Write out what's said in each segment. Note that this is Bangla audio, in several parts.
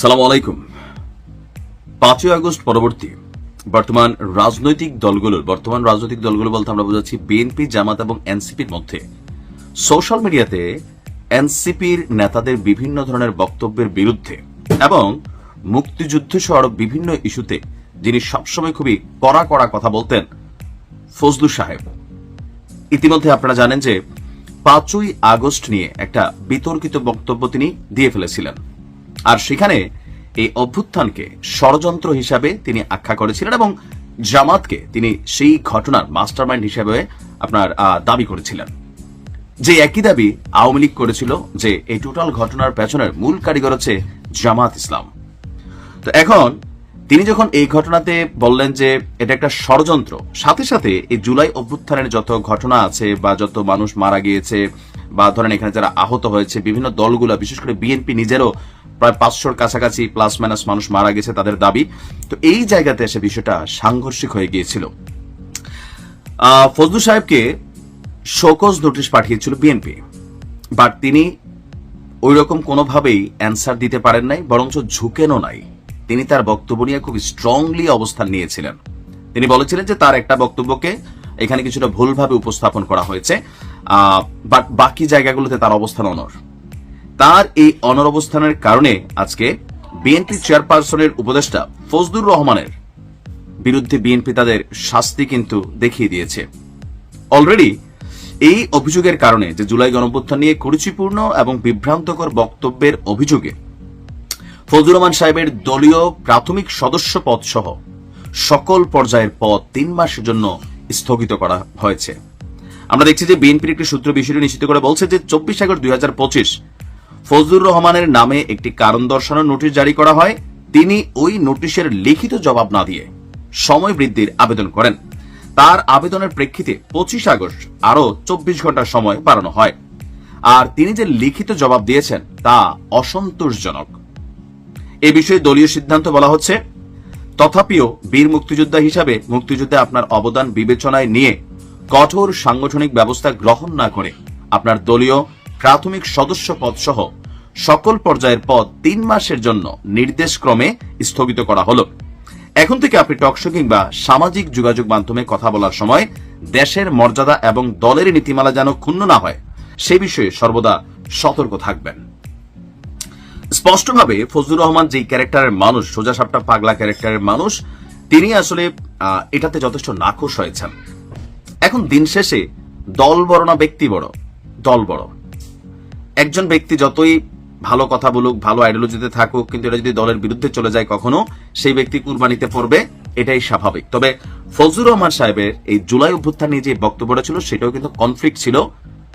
সালাম আলাইকুম। পাঁচই আগস্ট পরবর্তী বর্তমান রাজনৈতিক দলগুলোর বর্তমান রাজনৈতিক দলগুলো বলতে আমরা বোঝাচ্ছি বিএনপি, জামাত এবং এনসিপির মধ্যে। সোশ্যাল মিডিয়াতে এনসিপির নেতাদের বিভিন্ন ধরনের বক্তব্যের বিরুদ্ধে এবং মুক্তিযুদ্ধ সহ বিভিন্ন ইস্যুতে যিনি সবসময় খুবই কড়া কড়া কথা বলতেন ফজলু সাহেব। ইতিমধ্যে আপনারা জানেন যে পাঁচই আগস্ট নিয়ে একটা বিতর্কিত বক্তব্য তিনি দিয়ে ফেলেছিলেন। আর সেখানে এই অভ্যুত্থানকে ষড়যন্ত্র হিসাবে তিনি আখ্যা করেছিলেন এবং জামাতকে তিনি সেই ঘটনার মাস্টারমাইন্ড হিসাবে আপনার দাবি করেছিলেন। যে একই দাবি আওয়ামী লীগ করেছিল যে এই টোটাল ঘটনার পেছনের মূল কারিগর হচ্ছে জামাত ইসলাম। তো এখন তিনি যখন এই ঘটনাতে বললেন যে এটা একটা ষড়যন্ত্র, সাথে সাথে এই জুলাই অভ্যুত্থানের যত ঘটনা আছে বা যত মানুষ মারা গিয়েছে বা ধরেন এখানে যারা আহত হয়েছে, বিভিন্ন দলগুলো, বিশেষ করে বিএনপি নিজেরও প্রায় পাঁচশোর কাছাকাছি প্লাস মাইনাস মানুষ মারা গেছে তাদের দাবি। তো এই জায়গাতে এসে বিষয়টা সাংঘর্ষিক হয়ে গিয়েছিল। ফজলু সাহেবকে শোকজ নোটিশ পাঠিয়েছিল বিএনপি বাট তিনি ওই রকম কোনোভাবেই অ্যান্সার দিতে পারেন নাই, বরঞ্চ ঝুঁকেনও নাই। তিনি তার বক্তব্য নিয়ে খুব স্ট্রংলি অবস্থান নিয়েছিলেন। তিনি বলেছিলেন যে তার একটা বক্তব্যকে এখানে কিছুটা ভুলভাবে উপস্থাপন করা হয়েছে। বাট বাকি জায়গাগুলোতে তার অবস্থান অনর তার এই অনর অবস্থানের কারণে আজকে বিএনপি চেয়ারপারসনের উপদেষ্টা ফজলুর রহমানের বিরুদ্ধে বিএনপি তাদের শাস্তি কিন্তু দেখিয়ে দিয়েছে। অলরেডি এই অভিযোগের কারণে যে জুলাই গণঅভ্যুত্থান নিয়ে কুরুচিপূর্ণ এবং বিভ্রান্তকর বক্তব্যের অভিযোগে ফজলুর রহমান সাহেবের দলীয় প্রাথমিক সদস্য পদ সহ সকল পর্যায়ের পদ তিন মাসের জন্য স্থগিত করা হয়েছে। আমরা দেখছি যে বিএনপির একটি সূত্র বিষয়টি নিশ্চিত করে বলছে যে চব্বিশ আগস্ট দুই হাজার পঁচিশ ফজলুর রহমানের নামে একটি কারণ দর্শানোর নোটিশ জারি করা হয়। তিনি ওই নোটিশের লিখিত জবাব না দিয়ে সময় বৃদ্ধির আবেদন করেন। তার আবেদনের প্রেক্ষিতে পঁচিশ আগস্ট আরও চব্বিশ ঘণ্টার সময় বাড়ানো হয়। আর তিনি যে লিখিত জবাব দিয়েছেন, তা অসন্তোষজনক। এ বিষয়ে দলীয় সিদ্ধান্ত বলা হচ্ছে, তথাপিও বীর মুক্তিযোদ্ধা হিসাবে মুক্তিযুদ্ধে আপনার অবদান বিবেচনায় নিয়ে কঠোর সাংগঠনিক ব্যবস্থা গ্রহণ না করে আপনার দলীয় প্রাথমিক সদস্য পদ সহ সকল পর্যায়ের পদ তিন মাসের জন্য নির্দেশক্রমে স্থগিত করা হলো। এখন থেকে আপনি টকশো কিংবা সামাজিক যোগাযোগ মাধ্যমে কথা বলার সময় দেশের মর্যাদা এবং দলের নীতিমালা যেন ক্ষুণ্ণ না হয়, সে বিষয়ে সর্বদা সতর্ক থাকবেন। স্পষ্টভাবে ফজলুর রহমান যেই ক্যারেক্টারের মানুষ, সোজা সাপটা পাগলা ক্যারেক্টারের মানুষ, তিনি আসলে এটাতে যথেষ্ট নাখোশ হয়েছেন। এখন দিন শেষে দল বড় না ব্যক্তি বড়? দল বড়। একজন ব্যক্তি যতই ভালো কথা বলুক, ভালো আইডিওলজিতে থাকুক, কিন্তু এটা যদি দলের বিরুদ্ধে চলে যায় কখনো, সেই ব্যক্তি কুরবানিতে পড়বে, এটাই স্বাভাবিক। তবে ফজলুর রহমান সাহেবের এই জুলাই অভ্যুত্থান নিয়ে যে বক্তব্যটা ছিল, সেটাও কিন্তু কনফ্লিক্ট ছিল।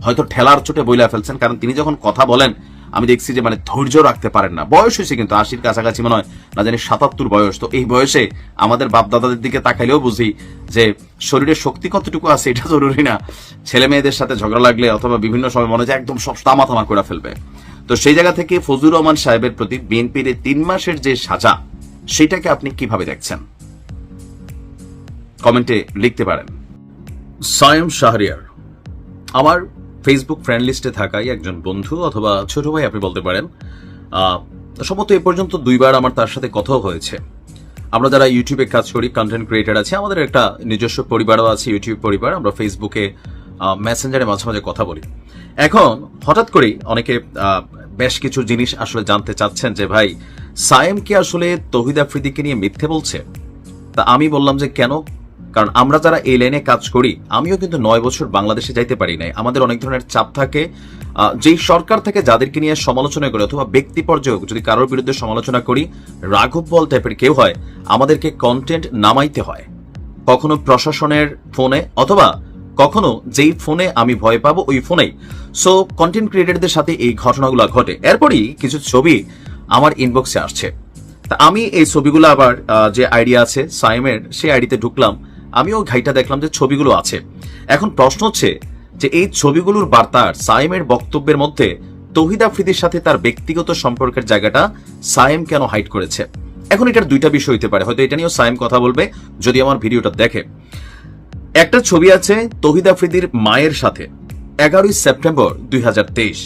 হয়তো ঠেলার চোটে বইলা ফেলছেন, কারণ তিনি যখন কথা বলেন আমি দেখছি যে মানে ধৈর্য রাখতে পারেন না। বয়স হয়েছে কিন্তু, আশির কাছাকাছি মনে হয়, না জানি সাতাত্তর বয়স। তো এই বয়সে আমাদের বাপদাদাদের দিকে তাকাইলেও বুঝি যে শরীরের শক্তি কতটুকু আছে, এটা জরুরি না। ছেলে মেয়েদের সাথে ঝগড়া লাগলে অথবা বিভিন্ন সময় মনে হয় একদম সব তামা তামা করে ফেলবে। তো সেই জায়গা থেকে ফজুর রহমান সাহেবের প্রতি বিএনপির তিন মাসের যে সাজা, সেটাকে আপনি কীভাবে দেখছেন? কমেন্টে লিখতে পারেন। সায়ম শাহরিয়ার, আমার ফেসবুক ফ্রেন্ড লিস্টে থাকাই একজন বন্ধু অথবা ছোট ভাই আপনি বলতে পারেন। সম্ভবত এ পর্যন্ত দুইবার আমার তার সাথে কথাও হয়েছে। আমরা যারা ইউটিউবে কাজ করি কন্টেন্ট ক্রিয়েটার আছে, আমাদের একটা নিজস্ব পরিবারও আছে ইউটিউব পরিবার। আমরা ফেসবুকে মেসেঞ্জারে মাঝে মাঝে কথা বলি। এখন হঠাৎ করেই অনেকে বেশ কিছু জিনিস আসলে জানতে চাচ্ছেন যে, ভাই, সায়েম কি আসলে তহিদ আফ্রিদিকে নিয়ে মিথ্যে বলছে? তা আমি বললাম যে, কেন? কারণ আমরা যারা এই লাইনে কাজ করি, আমিও কিন্তু নয় বছর বাংলাদেশে যাইতে পারি নাই। আমাদের অনেক ধরনের চাপ থাকে। যেই সরকার থেকে যাদেরকে নিয়ে সমালোচনা করে অথবা ব্যক্তি পর্যায়ে যদি কারোর বিরুদ্ধে সমালোচনা করি, রাঘব বল টাইপের কেউ হয়, আমাদেরকে কন্টেন্ট নামাইতে হয়। কখনো প্রশাসনের ফোনে অথবা কখনো যেই ফোনে আমি ভয় পাবো, ওই ফোনেই সো কন্টেন্ট ক্রিয়েটারদের সাথে এই ঘটনাগুলো ঘটে। এরপরই কিছু ছবি আমার ইনবক্সে আসছে। তা আমি এই ছবিগুলো আবার যে আইডিয়া আছে সাইমের সেই আইডিতে ঢুকলাম। আমিও ঘাইটা দেখলাম যে ছবিগুলো আছে। এখন প্রশ্ন হচ্ছে যে এই ছবিগুলোর বার্তার সাইমের বক্তব্যের মধ্যে তহিদ আফ্রিদির সাথে তার ব্যক্তিগত সম্পর্কের জায়গাটা সাইম কেন হাইট করেছে? এখন এটার দুইটা বিষয় হতে পারে। হয়তো এটা নিয়েও সাইম কথা বলবে, যদি আমার ভিডিওটা দেখে। একটা ছবি আছে তহিদ আফ্রিদির মায়ের সাথে, এগারোই সেপ্টেম্বর দুই হাজার তেইশ।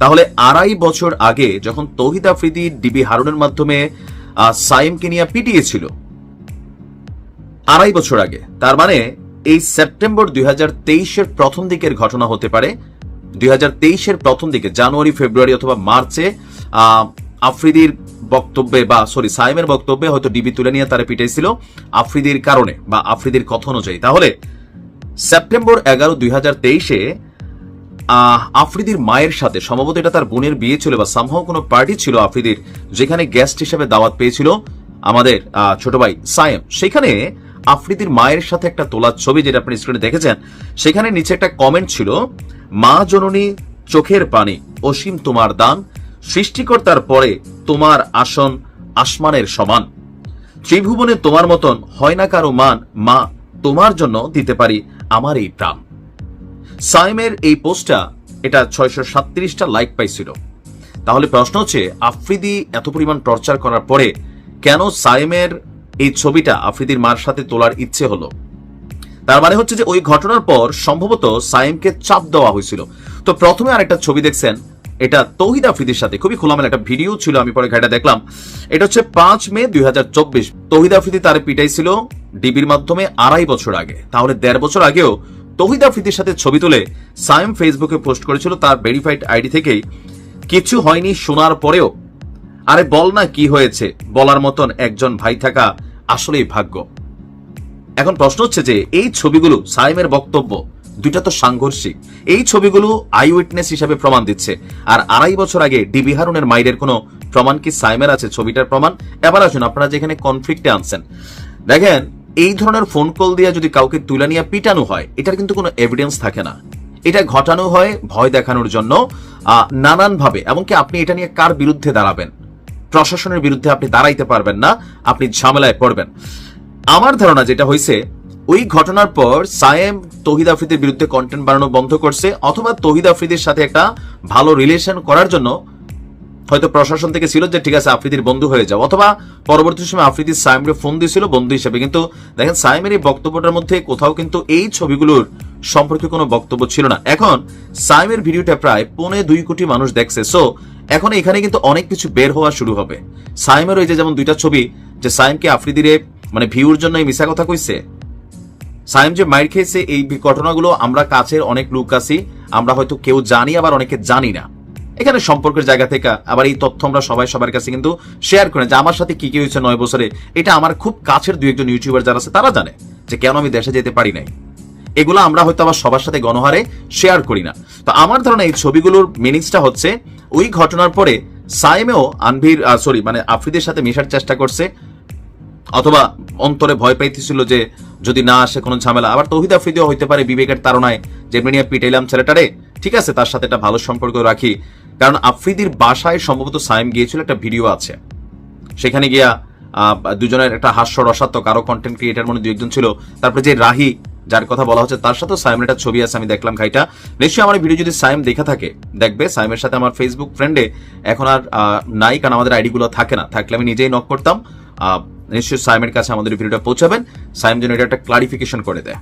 তাহলে আড়াই বছর আগে যখন তৌহিদ আফ্রিদি ডিবি হারুনের মাধ্যমে সাইমকে নিয়ে পিটিয়েছিল আড়াই বছর আগে। তার মানে এই সেপ্টেম্বর দুই এর প্রথম দিকের ঘটনা হতে পারে। দুই এর প্রথম দিকে, জানুয়ারি, ফেব্রুয়ারি অথবা মার্চে আফ্রিদির বক্তব্যে বা, সরি, সাইমের বক্তব্যে হয়তো ডিবি তুলে নিয়ে তারা পিটাইছিল আফ্রিদির কারণে বা আফ্রিদির কথা অনুযায়ী। তাহলে, সেপ্টেম্বর এগারো দুই হাজার তেইশে আফ্রিদির মায়ের সাথে, সম্ভবত এটা তার বোনের বিয়ে ছিল বা সামহাও কোনো পার্টি ছিল আফ্রিদির, যেখানে গেস্ট হিসেবে দাওয়াত পেয়েছিল আমাদের ছোট ভাই সায়েম সেখানে আফ্রিদির মায়ের সাথে একটা তোলা ছবি যেটা আপনি স্ক্রিনে দেখেছেন, সেখানে নিচে একটা কমেন্ট ছিল, মা জননী, চোখের পানি, অসীম তোমার দান, সৃষ্টিকর্তার পরে তোমার আসন আসমানের সমান। ত্রিভুবনে তোমার মতন হয় না কারও মান, মা, তোমার জন্য দিতে পারি আমার এই প্রাণ। সাইমের এই পোস্টটা, এটা ছয়শো সাতত্রিশটা লাইক পাইছিল। তাহলে প্রশ্ন হচ্ছে, আফ্রিদি এত পরিমাণ টর্চার করার পরে কেন সাইমের এই ছবিটা আফ্রিদির মার সাথে তোলার ইচ্ছে হলো। তার মানে হচ্ছে যে ওই ঘটনার পর সম্ভবত সাইমকে চাপ দেওয়া হয়েছিল। তো প্রথমে আরেকটা ছবি দেখছেন, এটা তৌহিদ আফ্রিদির সাথে। খুবই খোলামেলা একটা ভিডিও ছিল, আমি পরে ঘাটা দেখলাম। এটা হচ্ছে পাঁচ মে দুই তৌহিদ আফ্রিদি তার পিটাইছিল ডিবির মাধ্যমে আড়াই বছর আগে। তাহলে দেড় বছর আগেও তৌহিদ আফ্রিদির সাথে ছবি তুলে সাইম ফেসবুকে পোস্ট করেছিল তার ভেরিফাইড আইডি থেকেই। কিছু হয়নি শোনার পরেও, আরে বল না কি হয়েছে, বলার মতন একজন ভাই থাকা আসলেই ভাগ্য। এখন প্রশ্ন হচ্ছে যে, এই ছবিগুলো সাইমের বক্তব্য, দুইটা তো সাংঘর্ষিক। এই ছবিগুলো আই উইটনেস হিসাবে প্রমাণ দিচ্ছে। আর আড়াই বছর আগে ডিবি হারুনের মাইরের কোনো প্রমাণ কি সাইমের আছে? ছবিটার প্রমাণ? এবার আসুন, আপনারা যেখানে কনফ্লিক্টে আনছেন। দেখেন, এই ধরনের ফোন কল দিয়ে যদি কাউকে তুলে নিয়ে পিটানো হয়, এটার কিন্তু কোনো এভিডেন্স থাকে না। এটা ঘটানো হয় ভয় দেখানোর জন্য নানানভাবে। এমনকি আপনি এটা নিয়ে কার বিরুদ্ধে দাঁড়াবেন? প্রশাসনের বিরুদ্ধে আপনি দাঁড়াইতে পারবেন না, আপনি ঝামেলায় পড়বেন। আমার ধারণা যেটা হয়েছে ওই ঘটনার পর সায়েম তহিদ আফ্রিদির বিরুদ্ধে কন্টেন্ট বানানো বন্ধ করছে, অথবা তহিদ আফ্রিদির সাথে একটা ভালো রিলেশন করার জন্য হয়তো প্রশাসন থেকে ছিল যে, ঠিক আছে, আফ্রিদির বন্ধু হয়ে যাও। অথবা পরবর্তী সময় আফ্রিদি সাইমকে ফোন দিয়েছিল বন্ধু হিসেবে। কিন্তু দেখেন, সাইমের এই বক্তব্যটার মধ্যে কোথাও কিন্তু এই ছবিগুলোর সম্পর্কে কোনো বক্তব্য ছিল না। এখন সাইমের ভিডিওটা প্রায় পৌনে দুই কোটি মানুষ দেখছে। সো এখন এখানে কিন্তু অনেক কিছু বের হওয়া শুরু হবে। সাইমের ওই যে যেমন দুইটা ছবি, যে সাইমকে আফ্রিদিরে মানে ভিউর জন্য মিশা কথা কইছে, সাইম যে মাইর খেয়েছে, এই ঘটনাগুলো আমরা কাছের অনেক লোক আছি, আমরা হয়তো কেউ জানি, আবার অনেকে জানি না। এখানে সম্পর্কের জায়গা থেকে আবার এই তথ্য আমরা সবাই সবার কাছে কিন্তু শেয়ার করেন যে আমার সাথে কি কি হয়েছে নয় বছরে। এটা আমার খুব কাছের দুই একজন ইউটিউবার যারা আছে, তারা জানে যে কেন আমি দেশে যেতে পারি নাই। এগুলো আমরা হয়তো আবার সবার সাথে গণহারে শেয়ার করি না। তো আমার ধারণা এই ছবিগুলোর মিনিংসটা হচ্ছে, ওই ঘটনার পরে সাইমেও আনভির সরি মানে আফ্রিদের সাথে মেশার চেষ্টা করছে, অথবা অন্তরে ভয় পাইতেছিল যে যদি না আসে কোনো ঝামেলা। আবার তৌহিদ আফ্রিদিও হইতে পারে বিবেকের তারনায় যে নিয়ে পিটাইলাম ছেলেটারে, ঠিক আছে, তার সাথে একটা ভালো সম্পর্ক রাখি। কারণ আফ্রিদির বাসায় সম্ভবত সাইম গিয়েছিল, একটা ভিডিও আছে। সেখানে গিয়া দুজনের একটা হাস্য রসাত্মক আরও কন্টেন্ট ক্রিয়েটার মনে দু একজন ছিল। তারপরে যে রাহি, যার কথা বলা হচ্ছে, তার সাথেও সাইমের একটা ছবি আছে, আমি দেখলাম খাইটা। নিশ্চয়ই আমার ভিডিও যদি সাইম দেখা থাকে, দেখবে সাইমের সাথে আমার ফেসবুক ফ্রেন্ডে এখন আর নাই, কারণ আমাদের আইডি গুলো থাকে না। থাকলে আমি নিজেই নক করতাম। নিশ্চয়ই সাইমের কাছে আমাদের ভিডিওটা পৌঁছাবেন। সাইম যেন এটা একটা ক্লারিফিকেশন করে দেয়।